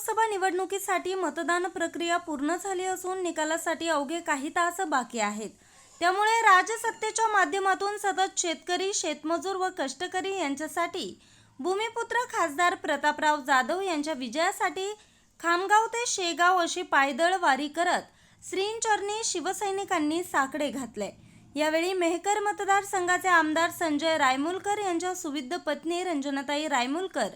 लोकसभा निवडणुकीसाठी मतदान प्रक्रिया पूर्ण झाली असून निकालासाठी अवघे काही तास बाकी आहेत. त्यामुळे राजसत्तेच्या माध्यमातून सतत शेतकरी शेतमजूर व कष्टकरी यांच्यासाठी भूमिपुत्र खासदार प्रतापराव जाधव यांच्या विजयासाठी खामगाव ते शेगाव अशी पायदळ वारी करत श्रींचरणी शिवसैनिकांनी साकडे घातले. यावेळी मेहकर मतदारसंघाचे आमदार संजय रायमुलकर यांच्या सुविद्ध पत्नी रंजनाताई रायमुलकर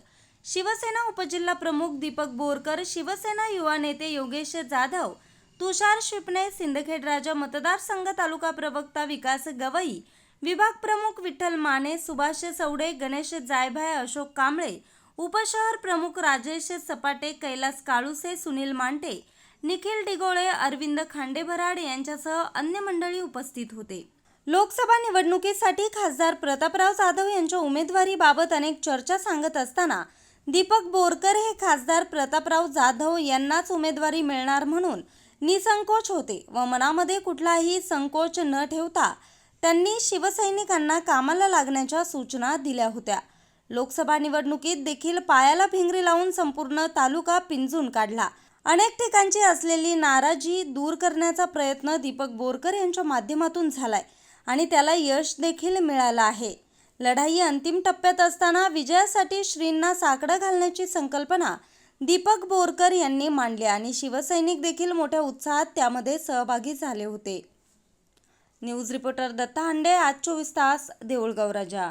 शिवसेना उपजिल्हा प्रमुख दीपक बोरकर शिवसेना युवा नेते योगेश जाधव तुषार शिपणे सिंदखेड राजा मतदारसंघ तालुका प्रवक्ता विकास गवई विभाग प्रमुख विठ्ठल माने सुभाष सवडे गणेश जायभाय अशोक कांबळे उपशहर प्रमुख राजेश सपाटे कैलास काळुसे सुनील मांटे निखिल डिगोळे अरविंद खांडेभराड यांच्यासह अन्य मंडळी उपस्थित होते. लोकसभा निवडणुकीसाठी खासदार प्रतापराव जाधव यांच्या उमेदवारीबाबत अनेक चर्चा सांगत असताना दीपक बोरकर हे खासदार प्रतापराव जाधव यांनाच उमेदवारी मिळणार म्हणून निसंकोच होते व मनामध्ये कुठलाही संकोच न ठेवता त्यांनी शिवसैनिकांना कामाला लागण्याच्या सूचना दिल्या होत्या. लोकसभा निवडणुकीत देखील पायाला भिंगरी लावून संपूर्ण तालुका पिंजून काढला. अनेक ठिकाणची असलेली नाराजी दूर करण्याचा प्रयत्न दीपक बोरकर यांच्या माध्यमातून झालाय आणि त्याला यश देखील मिळालं आहे. लढाई अंतिम टप्प्यात असताना विजयासाठी श्रींना साकडं घालण्याची संकल्पना दीपक बोरकर यांनी मांडली आणि शिवसैनिक देखील मोठ्या उत्साहात त्यामध्ये सहभागी झाले होते. न्यूज रिपोर्टर दत्ता हांडे आज चोवीस तास देऊळगाव राजा.